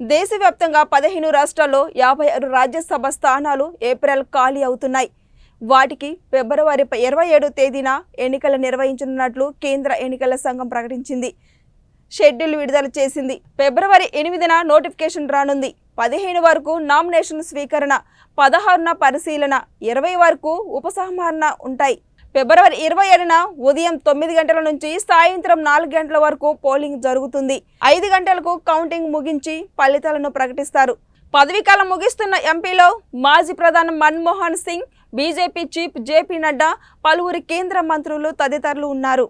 దేశవ్యాప్తంగా పదిహేను రాష్ట్రాల్లో యాభై ఆరు రాజ్యసభ స్థానాలు ఏప్రిల్ ఖాళీ అవుతున్నాయి. వాటికి ఫిబ్రవరి ఇరవై ఏడు తేదీన ఎన్నికలు నిర్వహించనున్నట్లు కేంద్ర ఎన్నికల సంఘం ప్రకటించింది. షెడ్యూల్ విడుదల చేసింది. ఫిబ్రవరి ఎనిమిదిన నోటిఫికేషన్ రానుంది. పదిహేను వరకు నామినేషన్ స్వీకరణ పదహారున పరిశీలన ఇరవై వరకు ఉపసంహరణ ఉంటాయి. ఫిబ్రవరి ఇరవై ఏడున ఉదయం తొమ్మిది గంటల నుంచి సాయంత్రం నాలుగు గంటల వరకు పోలింగ్ జరుగుతుంది. ఐదు గంటలకు కౌంటింగ్ ముగించి ఫలితాలను ప్రకటిస్తారు. పదవీకాలం ముగిస్తున్న ఎంపీలో మాజీ ప్రధాని Manmohan Singh BJP chief JP Nadda పలువురు కేంద్ర మంత్రులు తదితరులు ఉన్నారు.